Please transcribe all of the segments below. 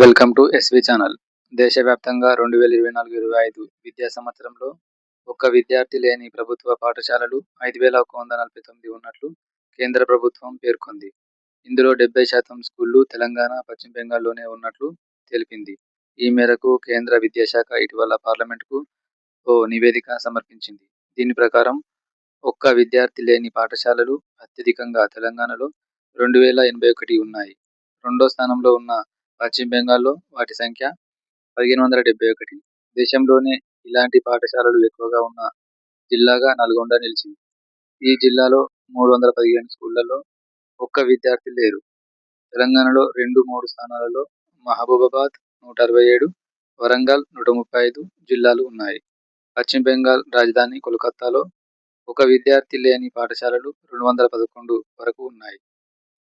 Welcome to SV channel దేశవ్యాప్తంగా రెండు వేల ఇరవై నాలుగు ఇరవై ఐదు విద్యా సంవత్సరంలో ఒక్క విద్యార్థి లేని ప్రభుత్వ పాఠశాలలు ఐదు వేల ఒక వంద నలభై తొమ్మిది ఉన్నట్లు కేంద్ర ప్రభుత్వం పేర్కొంది. ఇందులో డెబ్బై శాతం స్కూళ్ళు తెలంగాణ పశ్చిమ బెంగాల్లోనే ఉన్నట్లు తెలిపింది. ఈ మేరకు కేంద్ర విద్యాశాఖ ఇటీవల పార్లమెంటుకు ఓ నివేదిక సమర్పించింది. దీని ప్రకారం ఒక్క విద్యార్థి లేని పాఠశాలలు అత్యధికంగా తెలంగాణలో రెండు వేల ఎనభై ఒకటి ఉన్నాయి. రెండో స్థానంలో ఉన్న పశ్చిమ బెంగాల్లో వాటి సంఖ్య పదిహేను వందల డెబ్బై ఒకటి. దేశంలోనే ఇలాంటి పాఠశాలలు ఎక్కువగా ఉన్న జిల్లాగా నల్గొండ నిలిచింది. ఈ జిల్లాలో మూడు వందల పదిహేను స్కూళ్ళలో ఒక్క విద్యార్థి లేరు. తెలంగాణలో రెండు మూడు స్థానాలలో మహబూబాబాద్ నూట అరవై ఏడు వరంగల్ నూట ముప్పై ఐదు జిల్లాలు ఉన్నాయి. పశ్చిమ బెంగాల్ రాజధాని కోల్కతాలో ఒక విద్యార్థి లేని పాఠశాలలు రెండు వందల పదకొండు వరకు ఉన్నాయి.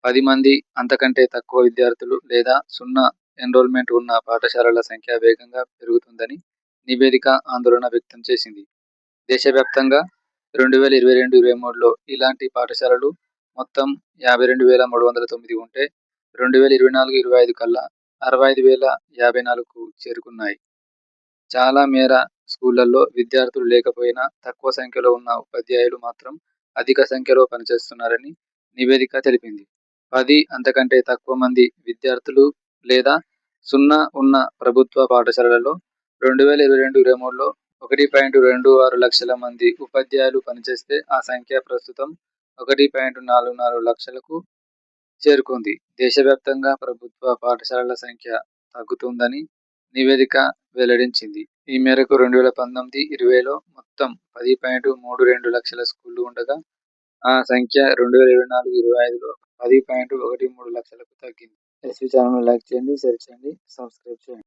పది మంది అంతకంటే తక్కువ విద్యార్థులు లేదా సున్నా ఎన్రోల్మెంట్ ఉన్న పాఠశాలల సంఖ్య వేగంగా పెరుగుతుందని నివేదిక ఆందోళన వ్యక్తం చేసింది. దేశవ్యాప్తంగా రెండు వేల ఇరవై రెండు ఇరవై మూడులో ఇలాంటి పాఠశాలలు మొత్తం యాభై రెండు వేల మూడు వందల తొమ్మిది ఉంటే రెండు వేల ఇరవై నాలుగు ఇరవై ఐదు కల్లా అరవై ఐదు వేల యాభై నాలుగుకు చేరుకున్నాయి. చాలా మేర స్కూళ్ళలో విద్యార్థులు లేకపోయినా తక్కువ సంఖ్యలో ఉన్న ఉపాధ్యాయులు మాత్రం అధిక సంఖ్యలో పనిచేస్తున్నారని నివేదిక తెలిపింది. పది అంతకంటే తక్కువ మంది విద్యార్థులు లేదా సున్నా ఉన్న ప్రభుత్వ పాఠశాలలలో రెండు వేల ఇరవై రెండు ఇరవై మూడులో ఒకటి పాయింట్ రెండు ఆరు లక్షల మంది ఉపాధ్యాయులు పనిచేస్తే ఆ సంఖ్య ప్రస్తుతం ఒకటి పాయింట్ నాలుగు నాలుగు లక్షలకు చేరుకుంది. దేశవ్యాప్తంగా ప్రభుత్వ పాఠశాలల సంఖ్య తగ్గుతుందని నివేదిక వెల్లడించింది. ఈ మేరకు రెండు వేల పంతొమ్మిది ఇరవైలో మొత్తం పది పాయింట్ మూడు రెండు లక్షల స్కూళ్ళు ఉండగా ఆ సంఖ్య రెండు వేల ఇరవై నాలుగు ఇరవై ఐదులో పది పాయింట్ ఒకటి మూడు లక్షలకు తగ్గింది. ఎస్వి ఛానల్ లైక్ చేయండి షేర్ చేయండి సబ్స్క్రైబ్ చేయండి.